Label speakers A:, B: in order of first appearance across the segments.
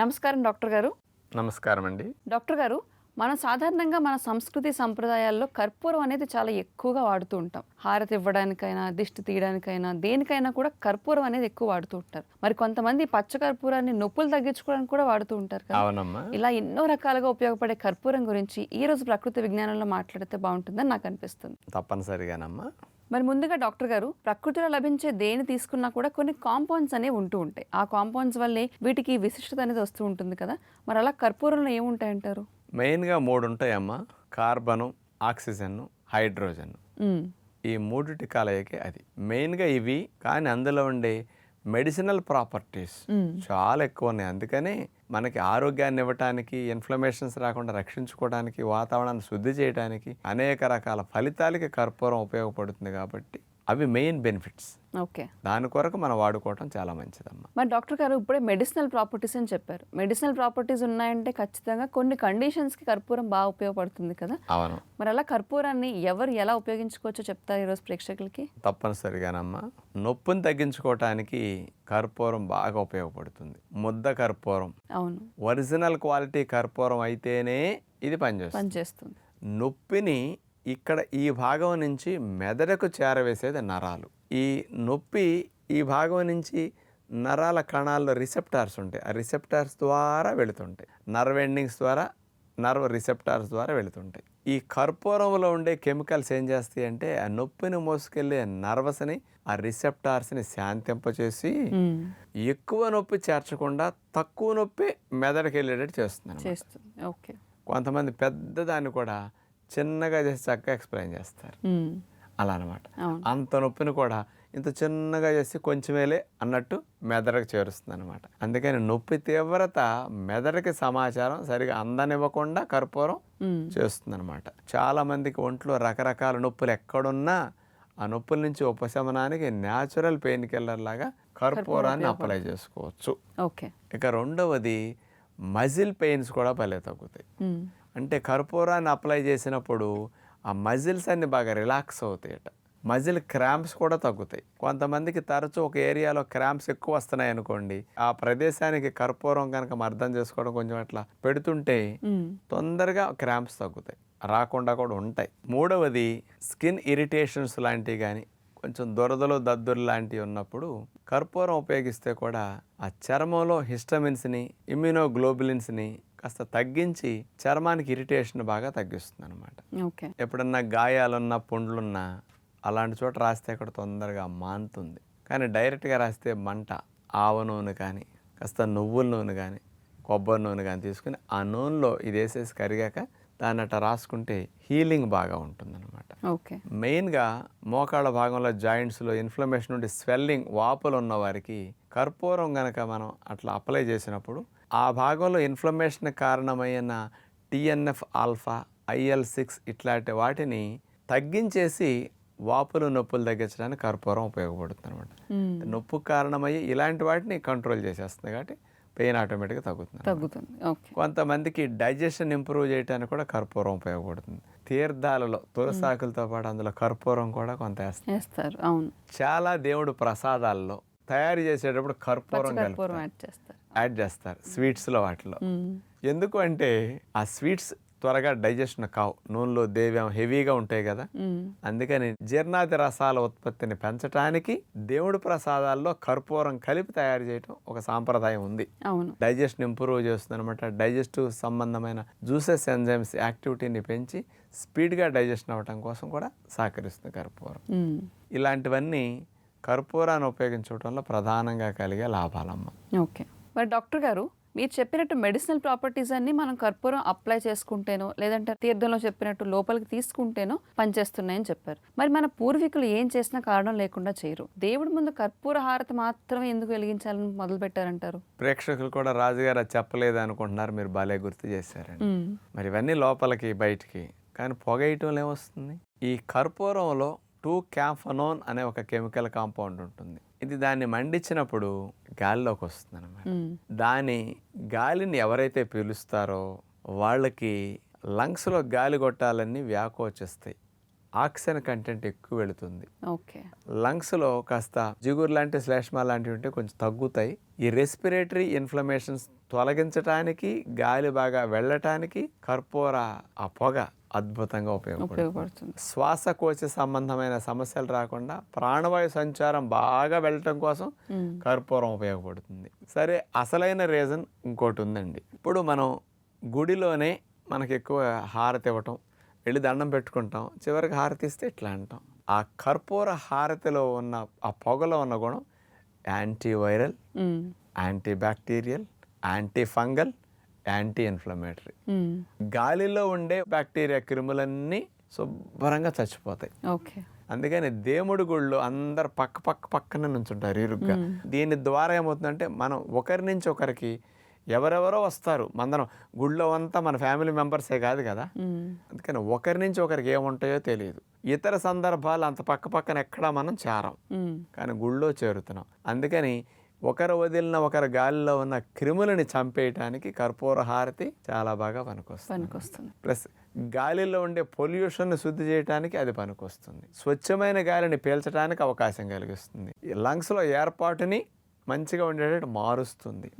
A: నమస్కారం డాక్టర్ గారు.
B: నమస్కారం అండి.
A: డాక్టర్ గారు మనం సాధారణంగా మన సంస్కృతి సంప్రదాయాల్లో కర్పూరం అనేది చాలా ఎక్కువగా వాడుతూ ఉంటాం. హారతి ఇవ్వడానికైనా దిష్టి తీయడానికైనా దేనికైనా కూడా కర్పూరం అనేది ఎక్కువ వాడుతూ ఉంటారు. మరి కొంతమంది పచ్చ కర్పూరాన్ని నొప్పులు తగ్గించుకోవడానికి కూడా వాడుతూ ఉంటారు కదా. ఇలా ఎన్నో రకాలుగా ఉపయోగపడే కర్పూరం గురించి ఈ రోజు ప్రకృతి విజ్ఞానంలో మాట్లాడితే బాగుంటుందని నాకు అనిపిస్తుంది.
B: తప్పనిసరిగానమ్మా.
A: మరి ముందుగా డాక్టర్ గారు ప్రకృతిలో లభించే దేని తీసుకున్నా కూడా కొన్ని కాంపౌండ్స్ అనేవి ఉంటూ ఉంటాయి. ఆ కాంపౌండ్స్ వల్లే వీటికి విశిష్టత అనేది వస్తూ ఉంటుంది కదా. మరి అలా కర్పూరంలో ఏముంటాయంటారు?
B: మెయిన్గా మూడు ఉంటాయమ్మా. Carbon oxygen hydrogen. ఈ మూడిటి కలయికే అది. మెయిన్గా ఇవి కానీ అందులో ఉండే మెడిసినల్ ప్రాపర్టీస్ చాలా ఎక్కువ ఉన్నాయి అందుకని మనకి ఆరోగ్యాన్ని ఇవ్వటానికి ఇన్ఫ్లమేషన్స్ రాకుండా రక్షించుకోవడానికి వాతావరణాన్ని శుద్ధి చేయడానికి అనేక రకాల ఫలితాలకి కర్పూరం ఉపయోగపడుతుంది కాబట్టి అవి మెయిన్ బెనిఫిట్స్.
A: ఓకే.
B: దాని కొరకు మనం వాడుకోవటం చాలా మంచిదమ్మా.
A: మరి డాక్టర్ గారు ఇప్పుడే మెడిసినల్ ప్రాపర్టీస్ అని చెప్పారు. మెడిసినల్ ప్రాపర్టీస్ ఉన్నాయంటే ఖచ్చితంగా కొన్ని కండిషన్స్కి కర్పూరం బాగా ఉపయోగపడుతుంది కదా?
B: అవును.
A: మరి అలా కర్పూరాన్ని ఎవరు ఎలా ఉపయోగించుకోవచ్చో చెప్తారు ఈరోజు ప్రేక్షకులకి?
B: తప్పనిసరిగానమ్మా. నొప్పిని తగ్గించుకోవటానికి కర్పూరం బాగా ఉపయోగపడుతుంది. ముద్ద కర్పూరం.
A: అవును.
B: ఒరిజినల్ క్వాలిటీ కర్పూరం అయితేనే ఇది పనిచేస్తుంది.
A: పనిచేస్తుంది.
B: నొప్పిని ఇక్కడ ఈ భాగం నుంచి మెదడుకు చేరవేసేది నరాలు. ఈ నొప్పి ఈ భాగం నుంచి నరాల కణాల్లో రిసెప్టార్స్ ఉంటాయి. ఆ రిసెప్టార్స్ ద్వారా వెళుతుంటాయి. నర్వ్ ఎండింగ్స్ ద్వారా నర్వ్ రిసెప్టార్స్ ద్వారా వెళుతుంటాయి. ఈ కర్పూరంలో ఉండే కెమికల్స్ ఏం చేస్తాయి అంటే ఆ నొప్పిని మోసుకెళ్ళే నర్వస్ని ఆ రిసెప్టార్స్ని శాంతింపచేసి
A: ఉమ్,
B: ఎక్కువ నొప్పి చేర్చకుండా తక్కువ నొప్పి మెదడుకి వెళ్ళేటట్టు చేస్తుంది అన్నమాట.
A: చేస్తుంది. ఓకే.
B: కొంతమంది పెద్దదాన్ని కూడా చిన్నగా చేసి చక్కగా ఎక్స్ప్లెయిన్ చేస్తారు. అలా అనమాట అంత నొప్పిని కూడా ఇంత చిన్నగా చేసి కొంచెమేలే అన్నట్టు మెదడుకు చేరుస్తుంది అనమాట అందుకని నొప్పి తీవ్రత మెదడుకి సమాచారం సరిగా అందనివ్వకుండా కర్పూరం చేస్తుంది అనమాట చాలా మందికి ఒంట్లో రకరకాల నొప్పులు ఎక్కడున్నా ఆ నొప్పుల నుంచి ఉపశమనానికి న్యాచురల్ పెయిన్ కిల్లర్ లాగా కర్పూరాన్ని అప్లై చేసుకోవచ్చు.
A: ఓకే.
B: ఇక రెండవది మజిల్ పెయిన్స్ కూడా భలే తగ్గుతాయి. అంటే కర్పూరాన్ని అప్లై చేసినప్పుడు ఆ మజిల్స్ అన్ని బాగా రిలాక్స్ అవుతాయట. మజిల్ క్రాంప్స్ కూడా తగ్గుతాయి. కొంతమందికి తరచూ ఒక ఏరియాలో క్రాంప్స్ ఎక్కువ వస్తున్నాయి అనుకోండి. ఆ ప్రదేశానికి కర్పూరం కనుక అర్థం చేసుకోవడం కొంచెం అట్లా పెడుతుంటే తొందరగా క్రాంప్స్ తగ్గుతాయి. రాకుండా కూడా ఉంటాయి. మూడవది స్కిన్ ఇరిటేషన్స్ లాంటివి కానీ కొంచెం దురదలు దద్దురు లాంటివి ఉన్నప్పుడు కర్పూరం ఉపయోగిస్తే కూడా ఆ చర్మంలో హిస్టమిన్స్ని ఇమ్యూనోగ్లోబులిన్స్ని కాస్త తగ్గించి చర్మానికి ఇరిటేషన్ బాగా తగ్గిస్తుంది అనమాట
A: ఓకే.
B: ఎప్పుడన్నా గాయాలున్నా పుండ్లున్నా అలాంటి చోట రాస్తే అక్కడ తొందరగా మానుతుంది కానీ డైరెక్ట్గా రాస్తే మంట ఆవ నూనె కానీ కాస్త నువ్వుల నూనె కానీ కొబ్బరి నూనె కానీ తీసుకుని ఆ నూనెలో ఇది వేసేసి కరిగాక దాన్ని అట్లా రాసుకుంటే హీలింగ్ బాగా ఉంటుందన్నమాట.
A: ఓకే.
B: మెయిన్గా మోకాళ్ళ భాగంలో జాయింట్స్లో ఇన్ఫ్లమేషన్ నుండి స్వెల్లింగ్ వాపులు ఉన్న వారికి కర్పూరం గనక మనం అట్లా అప్లై చేసినప్పుడు ఆ భాగంలో ఇన్ఫ్లమేషన్ కారణమైన టిఎన్ఎఫ్ ఆల్ఫా ఐఎల్ సిక్స్ ఇట్లాంటి వాటిని తగ్గించేసి వాపులు నొప్పులు తగ్గించడానికి కర్పూరం ఉపయోగపడుతుంది అనమాట నొప్పు కారణమయ్యి ఇలాంటి వాటిని కంట్రోల్ చేసేస్తుంది కాబట్టి పెయిన్ ఆటోమేటిక్గా తగ్గుతుంది.
A: తగ్గుతుంది.
B: కొంతమందికి డైజెషన్ ఇంప్రూవ్ చేయడానికి కూడా కర్పూరం ఉపయోగపడుతుంది. తీర్థాలలో తులసాకులతో పాటు అందులో కర్పూరం కూడా కొంత వేస్తారు.
A: అవును.
B: చాలా దేవుడు ప్రసాదాల్లో తయారు చేసేటప్పుడు కర్పూరం
A: యాడ్ చేస్తారు.
B: యాడ్ చేస్తారు స్వీట్స్లో వాటిలో. ఎందుకు అంటే ఆ స్వీట్స్ త్వరగా డైజెషన్ కావు. నూనెలో దేవ్యం హెవీగా ఉంటాయి కదా. అందుకని జీర్ణాది రసాల ఉత్పత్తిని పెంచడానికి దేవుడి ప్రసాదాల్లో కర్పూరం కలిపి తయారు చేయటం ఒక సాంప్రదాయం ఉంది. డైజెషన్ ఇంప్రూవ్ చేస్తుంది అనమాట డైజెస్టివ్ సంబంధమైన జ్యూసెస్ ఎంజైమ్స్ యాక్టివిటీని పెంచి స్పీడ్గా డైజెషన్ అవ్వటం కోసం కూడా సహకరిస్తుంది కర్పూరం. ఇలాంటివన్నీ కర్పూరాన్ని ఉపయోగించడంలో ప్రధానంగా కలిగే లాభాలమ్మ.
A: ఓకే. మరి డాక్టర్ గారు మీరు చెప్పినట్టు మెడిసినల్ ప్రాపర్టీస్ అన్ని మనం కర్పూరం అప్లై చేసుకుంటేనో లేదంటే తీర్థంలో చెప్పినట్టు లోపలికి తీసుకుంటేనో పనిచేస్తున్నాయని చెప్పారు. మరి మన పూర్వీకులు ఏం చేసినా కారణం లేకుండా చేయరు. దేవుడి ముందు కర్పూర హారతి మాత్రమే ఎందుకు వెలిగించాలని మొదలు పెట్టారంటారు
B: ప్రేక్షకులు కూడా రాజుగారు అది చెప్పలేదు అనుకుంటున్నారు మీరు భలే గుర్తు చేశారండి.
A: ఉమ్,
B: మరి ఇవన్నీ లోపలికి బయటికి కానీ పొగయటంలో ఏమొస్తుంది ఈ కర్పూరంలో టూ క్యాంఫనోన్ అనే ఒక కెమికల్ కాంపౌండ్ ఉంటుంది. ఇది దాన్ని మండించినప్పుడు గాలిలోకి వస్తుంది అనమాట దాని గాలిని ఎవరైతే పీలుస్తారో వాళ్ళకి లంగ్స్లో గాలి కొట్టాలన్నీ వ్యాకోచిస్తాయి. ఆక్సిజన్ కంటెంట్ ఎక్కువ వెళుతుంది.
A: ఓకే.
B: లంగ్స్లో కాస్త జిగురు లాంటి శ్లేష్మ లాంటివి ఉంటే కొంచెం తగ్గుతాయి. ఈ రెస్పిరేటరీ ఇన్ఫ్లమేషన్స్ తొలగించటానికి గాలి బాగా వెళ్ళటానికి కర్పూర ఆ పొగ అద్భుతంగా ఉపయోగపడుతుంది. శ్వాసకోశ సంబంధమైన సమస్యలు రాకుండా ప్రాణవాయు సంచారం బాగా వెళ్ళటం కోసం. కర్పూరం ఉపయోగపడుతుంది. సరే అసలైన రీజన్ ఇంకోటి ఉందండి. ఇప్పుడు మనం గుడిలోనే మనకి ఎక్కువ హారతి ఇవ్వటం వెళ్ళి దండం పెట్టుకుంటాం చివరికి హారతి ఇస్తే ఇట్లా అంటాం. ఆ కర్పూర హారతిలో ఉన్న ఆ పొగలో ఉన్న గుణం antiviral. Anti bacterial anti fungal anti inflammatory
A: మ్మ్.
B: గాలిలో ఉండే బ్యాక్టీరియా క్రిములన్నీ శుభ్రంగా చచ్చిపోతాయి.
A: ఓకే
B: అందుకని దేవుడి గుళ్ళు అందరు పక్క పక్క పక్కన నుంచుంటారు ఇరుగ్గా. దీని ద్వారా ఏమవుతుందంటే మనం ఒకరి నుంచి ఒకరికి ఎవరెవరో వస్తారు. మందరం గుళ్ళో అంతా మన ఫ్యామిలీ మెంబర్సే కాదు కదా?
A: మ్మ్.
B: అందుకని ఒకరి నుంచి ఒకరికి ఏముంటాయో తెలియదు. ఇతర సందర్భాలు అంత పక్క పక్కన ఎక్కడా మనం చేరం. కానీ గుళ్ళో చేరుతున్నాం. అందుకని ఒకరు వదిలిన ఒకరి గాలిలో ఉన్న క్రిములని చంపేయటానికి కర్పూర హారతి చాలా బాగా పనికొస్తుంది.
A: పనికొస్తుంది.
B: ప్లస్ గాలిలో ఉండే పొల్యూషన్ శుద్ధి చేయడానికి అది పనికొస్తుంది. స్వచ్ఛమైన గాలిని పీల్చడానికి అవకాశం కలిగిస్తుంది. లంగ్స్లో ఏర్పాటుని మంచిగా ఉండేటట్టు మారుస్తుంది.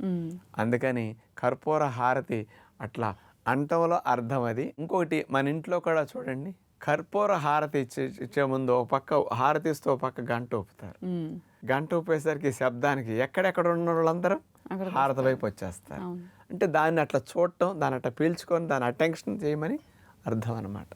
B: అందుకని కర్పూర హారతి అట్లా అంటంలో అర్థం అది. ఇంకొకటి మన ఇంట్లో కూడా చూడండి కర్పూర హారతి ఇచ్చే ఇచ్చే ముందు ఒక పక్క హారతి ఇస్తూ ఒక పక్క గంట ఊపుతారు. గంట ఊపేసరికి శబ్దానికి ఎక్కడెక్కడ ఉన్న వాళ్ళందరూ హారతి వైపు వచ్చేస్తారు. అంటే దాన్ని అట్లా చూడటం దాన్ని అట్లా పీల్చుకొని దాని అటెన్షన్ చేయమని అర్థం అనమాట.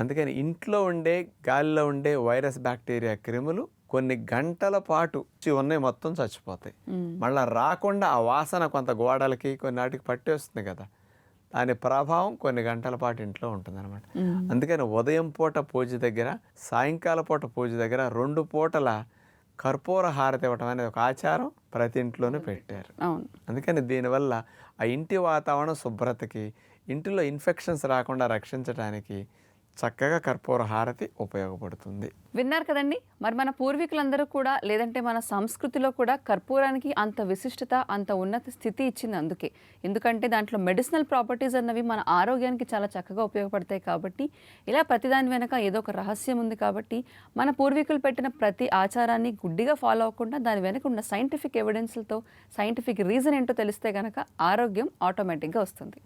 B: అందుకని ఇంట్లో ఉండే గాలిలో ఉండే వైరస్ బ్యాక్టీరియా క్రిములు కొన్ని గంటల పాటు ఉన్నాయి మొత్తం చచ్చిపోతాయి. మళ్ళీ రాకుండా ఆ వాసన కొంత గోడలకి కొన్ని వాటికి పట్టేస్తుంది కదా. దాని ప్రభావం కొన్ని గంటల పాటు ఇంట్లో ఉంటుంది అనమాట. అందుకని ఉదయం పూట పూజ దగ్గర సాయంకాల పూట పూజ దగ్గర రెండు పూటల కర్పూర హారతి ఇవ్వటం అనేది ఒక ఆచారం ప్రతి ఇంట్లోనూ పెట్టారు.
A: అవును.
B: అందుకని దీనివల్ల ఆ ఇంటి వాతావరణం శుభ్రతకి ఇంటిలో ఇన్ఫెక్షన్స్ రాకుండా రక్షించడానికి చక్కగా కర్పూర హారతి ఉపయోగపడుతుంది.
A: విన్నారు కదండి? మరి మన పూర్వీకులందరూ కూడా లేదంటే మన సంస్కృతిలో కూడా కర్పూరానికి అంత విశిష్టత అంత ఉన్నత స్థితి ఇచ్చింది అందుకే. ఎందుకంటే దాంట్లో మెడిసినల్ ప్రాపర్టీస్ అన్నవి మన ఆరోగ్యానికి చాలా చక్కగా ఉపయోగపడతాయి కాబట్టి ఇలా ప్రతిదాని వెనక ఏదో ఒక రహస్యం ఉంది కాబట్టి మన పూర్వీకులు పెట్టిన ప్రతి ఆచారాన్ని గుడ్డిగా ఫాలో అవ్వకుండా దాని వెనక ఉన్న సైంటిఫిక్ ఎవిడెన్స్లతో సైంటిఫిక్ రీజన్ ఏంటో తెలిస్తే కనుక ఆరోగ్యం ఆటోమేటిక్గా వస్తుంది.